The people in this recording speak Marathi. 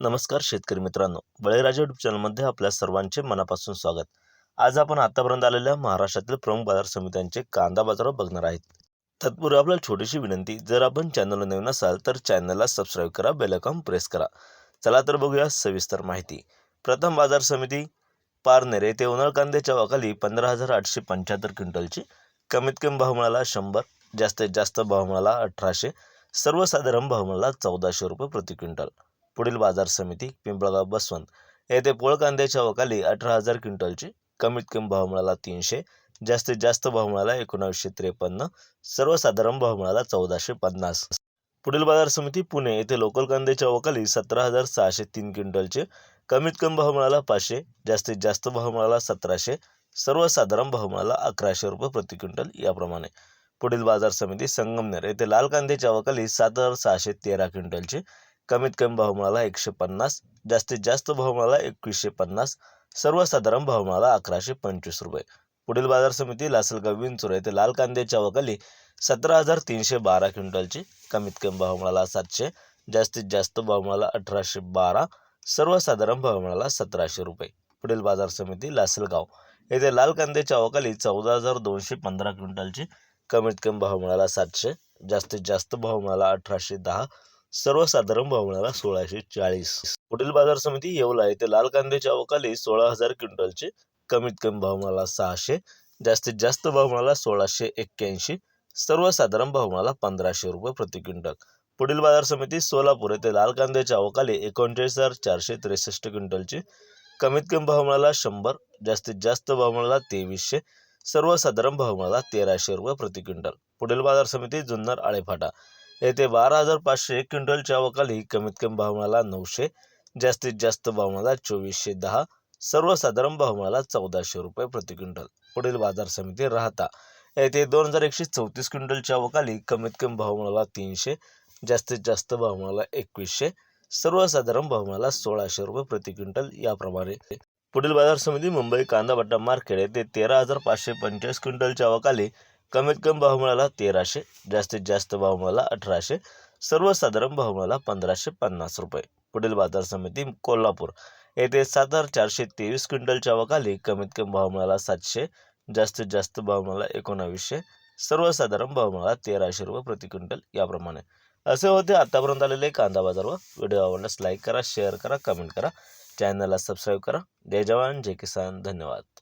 नमस्कार शेतकरी मित्रांनो. बळीराजा युट्यूब चॅनलमध्ये आपल्या सर्वांचे मनापासून स्वागत. आज आपण आतापर्यंत आलेल्या महाराष्ट्रातील प्रमुख बाजार समित्यांचे कांदा बाजार बघणार आहेत. तत्पूर्वी आपल्याला छोटीशी विनंती जर आपण चॅनलला नवीन असाल तर चॅनलला सबस्क्राईब करा बेलकॉम प्रेस करा. चला तर बघूया सविस्तर माहिती. प्रथम बाजार समिती पारनेर येथे उन्हाळ कांद्याच्या वाखाली पंधरा हजार आठशे पंच्याहत्तर क्विंटलची. कमीत कमी भाव मिळाला शंभर जास्तीत जास्त भाव मिळाला अठराशे सर्वसाधारण भाव मिळाला चौदाशे रुपये प्रति क्विंटल. पुढील बाजार समिती पिंपळगाव बसवंत. येथे पोळ कांद्याच्या वकाली अठरा हजार क्विंटलची कमीत कमी भाव मिळाला तीनशे जास्तीत जास्त भाव मिळाला एकोणावीसशे त्रेपन्न सर्वसाधारण भाव मिळाला चौदाशे पन्नास. पुढील बाजार समिती पुणे येथे लोकल कांद्याच्या वकाली सतरा हजार सहाशे तीन क्विंटलचे कमीत कमी भाव मिळाला पाचशे जास्तीत जास्त भाव मिळाला सतराशे सर्वसाधारण भाव मिळाला अकराशे रुपये प्रति क्विंटल याप्रमाणे. पुढील बाजार समिती संगमनेर येथे लाल कांद्याच्या वकाली सात हजार सहाशे तेरा क्विंटलचे कमीत कमी भाव मिळाला एकशे पन्नास जास्तीत जास्त भाव मिळाला एकवीसशे पन्नास सर्वसाधारण भाव मिळाला अकराशे पंचवीस रुपये. पुढील बाजार समिती लासलगाव विंचूर येथे लाल कांद्याच्या वकाली सतरा हजार तीनशे बारा क्विंटलची कमीत कमी भाव मिळाला सातशे जास्तीत जास्त भाव मिळाला अठराशे बारा सर्वसाधारण भाव मिळाला सतराशे रुपये. पुढील बाजार समिती लासलगाव येथे लाल कांद्याच्या वकाली चौदा हजार दोनशे पंधरा क्विंटलची कमीत कमी भाव मिळाला सातशे जास्तीत जास्त भाव मिळाला अठराशे दहा सर्वसाधारण भाव मिळाला सोळाशे चाळीस. पुढील बाजार समिती येवला येथे लाल कांद्याच्या अवकाली सोळा हजार क्विंटलचे कमीत कमी भाव मिळाला सहाशे जास्तीत जास्त भाव मिळाला सोळाशे एक्क्याऐंशी सर्वसाधारण भाव मिळाला पंधराशे रुपये प्रति क्विंटल. पुढील बाजार समिती सोलापूर येथे लाल कांद्याच्या अवकाली एकोणचाळीस हजार चारशे त्रेसष्ट क्विंटलची कमीत कमी भाव मिळाला शंभर जास्तीत जास्त भाव मिळाला तेवीसशे सर्वसाधारण भाव मिळाला तेराशे रुपये प्रति क्विंटल. पुढील बाजार समिती जुन्नर आळेफाटा. येथे बारा हजार पाचशे क्विंटलच्या वकाली कमीत कमी भाव मिळाला नऊशे जास्तीत जास्त भाव मिळाला चोवीसशे दहा सर्वसाधारण भाव मिळाला चौदाशे रुपये प्रति क्विंटल. पुढील बाजार समिती राहता. येथे दोन हजार एकशे चौतीस क्विंटलच्या अवकाली कमीत कमी भाव मिळाला तीनशे जास्तीत जास्त भाव मिळाला एकवीसशे सर्वसाधारण भाव मिळाला सोळाशे रुपये प्रति क्विंटल याप्रमाणे. पुढील बाजार समिती मुंबई कांदा बट्टा मार्केट येथे तेरा हजार पाचशे पंचेचाळीस क्विंटलच्या वकाली कमीत कमी भाव मिळाला तेराशे जास्तीत जास्त भाव मिळाला अठराशे सर्वसाधारण भाव मिळाला पंधराशे पन्नास रुपये. पुढील बाजार समिती कोल्हापूर. येथे सात हजार चारशे तेवीस क्विंटलच्या अवकाली कमीत कमी भाव मिळाला सातशे जास्तीत जास्त भाव मिळाला एकोणावीसशे सर्वसाधारण भाव मिळाला तेराशे रुपये प्रति क्विंटल याप्रमाणे. असे होते आतापर्यंत आलेले कांदा बाजारवर व्हिडिओ आवडल्यास लाईक करा शेअर करा कमेंट करा. चॅनलला सबस्क्राईब करा. जय जवान जय किसान. धन्यवाद.